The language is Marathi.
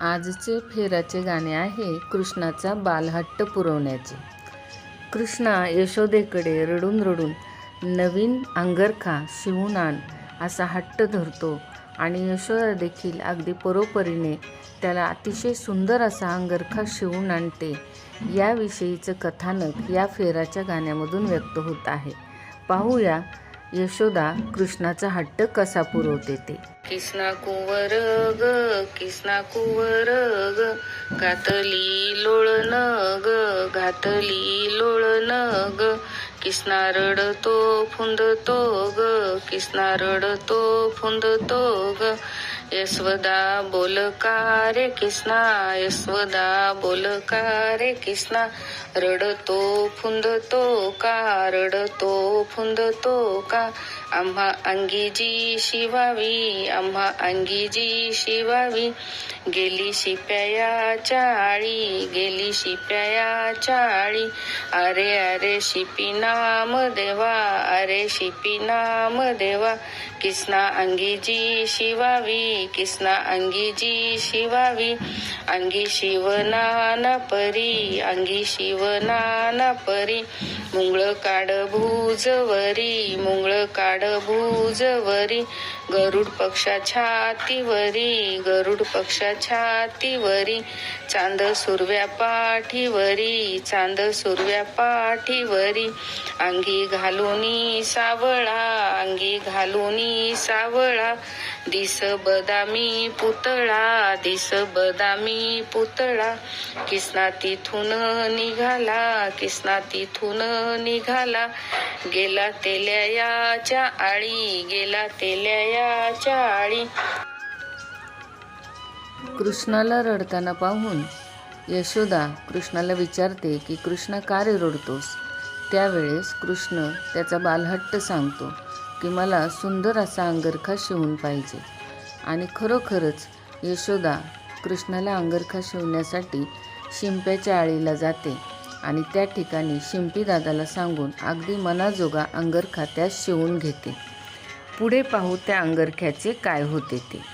आजचे फेराचे गाणे आहे कृष्णाचा बालहट्ट पुरवण्याचे. कृष्णा यशोदेकडे रडून रडून नवीन अंगरखा शिवून आण असा हट्ट धरतो आणि यशोदा देखील अगदी परोपरीने त्याला अतिशय सुंदर असा अंगरखा शिवून आणते. याविषयीचं कथानक या फेराच्या गाण्यामधून व्यक्त होत आहे. पाहूया यशोदा कृष्णाचा हट्ट कसा पुरवते ते? किसना कुंवर ग किसना कुंवर ग घातली लोळण ग घातली लोळण ग किसना रडतो फुंदतो ग किसना रडतो फुंदतो ग यशवदा बोल का रे कृष्णा? यशवदा बोल का रे कृष्णा? रडतो फुंदतो का? रडतो फुंदतो का? आम्हा अंगीजी शिवावी आम्हा अंगीजी शिवावी. गेली शिप्याच्या आळी गेली शिप्याच्या आळी अरे अरे शिपी नाम देवा अरे शिपी नाम देवा. कृष्णा अंगीजी शिवावी कृष्णा अंगी जी शिवावी अंगी शिवनाना परी अंगी शिवनाना परी मुंगळ काढ भूजवरी मुंगळ काढ भूजवरी गरुड पक्षा छातीवरी गरुड पक्षा छातीवरी चांद सुरव्या पाठीवरी चांद सुरव्या पाठीवरी अंगी घालूनी सावळा अंगी घालूनी सावळा दिस बदामी पुतळा दिस बदामी पुतळा. किसना तिथून निघाला किसना तिथून निघाला. गेला तेल्याच्या आळी गेला तेल्याच्या आळी. कृष्णाला रडताना पाहून यशोदा कृष्णाला विचारते की कृष्णा का रे रडतोस? त्यावेळेस कृष्ण त्याचा बालहट्ट सांगतो. की मला सुंदर असा अंगरखा शिवून पाहिजे. आणि खरोखरच यशोदा कृष्णाला अंगरखा शिवण्यासाठी शिंप्याच्या आळीला जाते आणि त्या ठिकाणी शिंपी दादाला सांगून अगदी मनाजोगा अंगरखा त्यास शिवून घेते. पुढे पाहू त्या अंगरख्याचे काय होते ते.